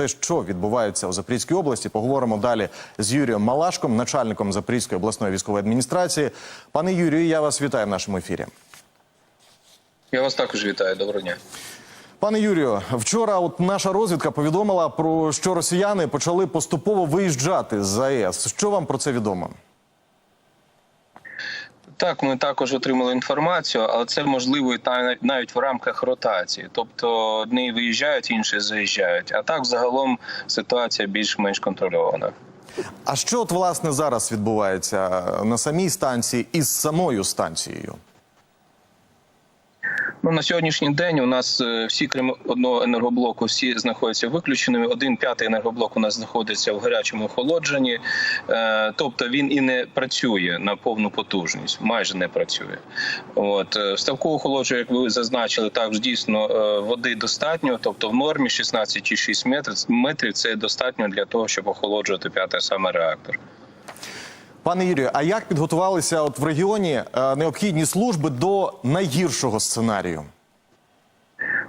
те, що відбувається у Запорізькій області, поговоримо далі з Юрієм Малашком, начальником Запорізької обласної військової адміністрації. Пане Юрію, я вас вітаю в нашому ефірі. Я вас також вітаю. Доброго дня. Пане Юрію, вчора от наша розвідка повідомила про що росіяни почали поступово виїжджати з АЕС. Що вам про це відомо? Так, ми також отримали інформацію, але це можливо і навіть в рамках ротації. Тобто одні виїжджають, інші заїжджають. А так, загалом, ситуація більш-менш контрольована. А що от власне зараз відбувається на самій станції із самою станцією? Ну на сьогоднішній день у нас е, всі крім одного енергоблоку, всі знаходяться виключеними. Один п'ятий енергоблок у нас знаходиться в гарячому охолодженні, Е, тобто він і не працює на повну потужність, майже не працює. От е, ставку охолодження, як ви зазначили, також дійсно води достатньо, тобто в нормі 16,6 метрів метрів це достатньо для того, щоб охолоджувати п'ятий саме реактор. Пане Юрію, а як підготувалися от в регіоні е, необхідні служби до найгіршого сценарію?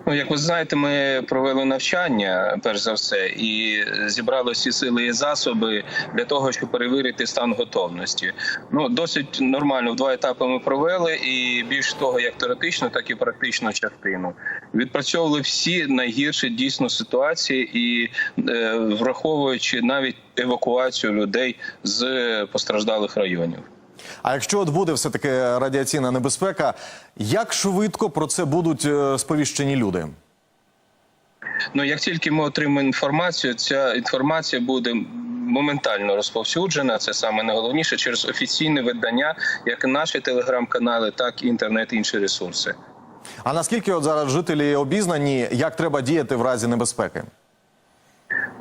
Ну, як ви знаєте, ми провели навчання перш за все і зібрали всі сили і засоби для того, щоб перевірити стан готовності. Ну досить нормально в два етапи ми провели, і більш того, як теоретично, так і практичну частину. Відпрацьовували всі найгірші дійсно ситуації, і е, враховуючи навіть евакуацію людей з постраждалих районів. А якщо от буде все таки радіаційна небезпека, як швидко про це будуть е, сповіщені люди? Ну як тільки ми отримаємо інформацію, ця інформація буде моментально розповсюджена. Це саме найголовніше через офіційне видання, як наші телеграм-канали, так і інтернет, і інші ресурси. А наскільки от зараз жителі обізнані, як треба діяти в разі небезпеки?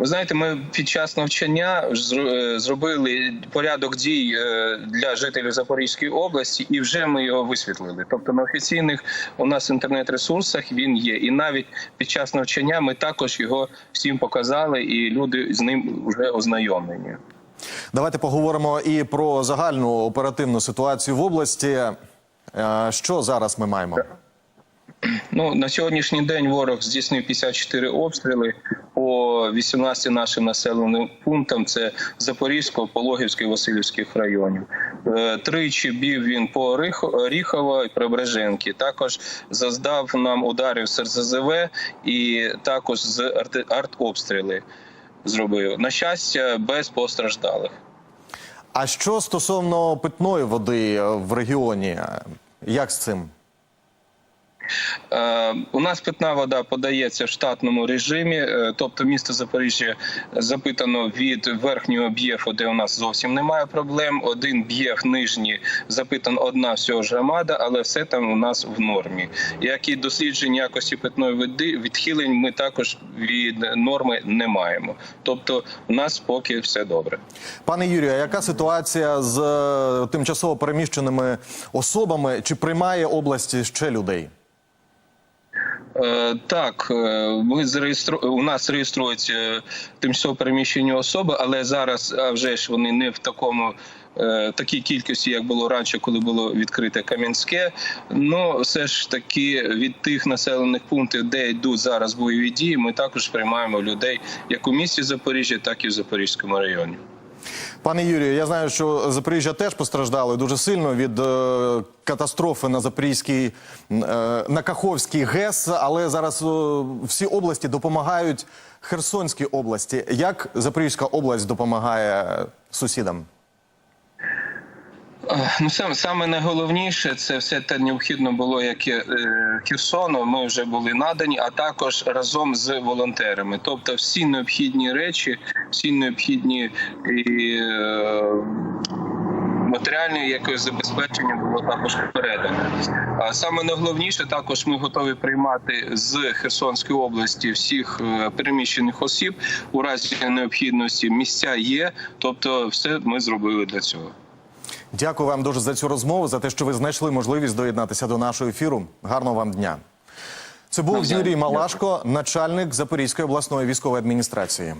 Ви знаєте, ми під час навчання е, зробили порядок дій е, для жителів Запорізької області, і вже ми його висвітлили. Тобто на офіційних у нас інтернет-ресурсах він є, і навіть під час навчання ми також його всім показали, і люди з ним вже ознайомлені. Давайте поговоримо і про загальну оперативну ситуацію в області. Е, Що зараз ми маємо? Ну на сьогоднішній день ворог здійснив 54 обстріли по 18 нашим населеним пунктам. Це Запорізького, Пологівського і Васильівських районів. Е, Тричі бів він по Оріхово і Преображенки. Також заздав нам ударів з РЗЗВ і також з артобстріли зробив. На щастя, без постраждалих. А що стосовно питної води в регіоні? Як з цим? Е, У нас питна вода подається в штатному режимі, е, тобто місто Запоріжжя запитано від верхнього б'єфу, де у нас зовсім немає проблем. Один б'єф нижній запитан одна всього ж громада, але все там у нас в нормі. Як і дослідження якості питної води, відхилень ми також від норми не маємо. Тобто, у нас поки все добре. Пане Юрію, а яка ситуація з е, тимчасово переміщеними особами? Чи приймає область ще людей? Е, Так, е, ми зареєстру... у нас реєструються тимчасово переміщені особи, але зараз а вже ж вони не в такому. е, Такій кількості, як було раніше, коли було відкрите Кам'янське. Ну все ж таки від тих населених пунктів, де йдуть зараз бойові дії, ми також приймаємо людей як у місті Запоріжжя, так і в Запорізькому районі. Пане Юрію, я знаю, що Запоріжжя теж постраждало дуже сильно від е, катастрофи на Запорізькій е, на Каховській ГЕС, але зараз е, всі області допомагають Херсонській області. Як Запорізька область допомагає сусідам? Е, Ну, саме, саме найголовніше це все те необхідно було, як е, Херсону. Ми вже були надані, а також разом з волонтерами. Тобто, всі необхідні речі, всі необхідні і, е, матеріальне якось забезпечення було також передано. Саме найголовніше, також ми готові приймати з Херсонської області всіх переміщених осіб у разі необхідності. Місця є, тобто, все ми зробили для цього. Дякую вам дуже за цю розмову, за те, що ви знайшли можливість доєднатися до нашого ефіру. Гарного вам дня. Це був Юрій Малашко, начальник Запорізької обласної військової адміністрації.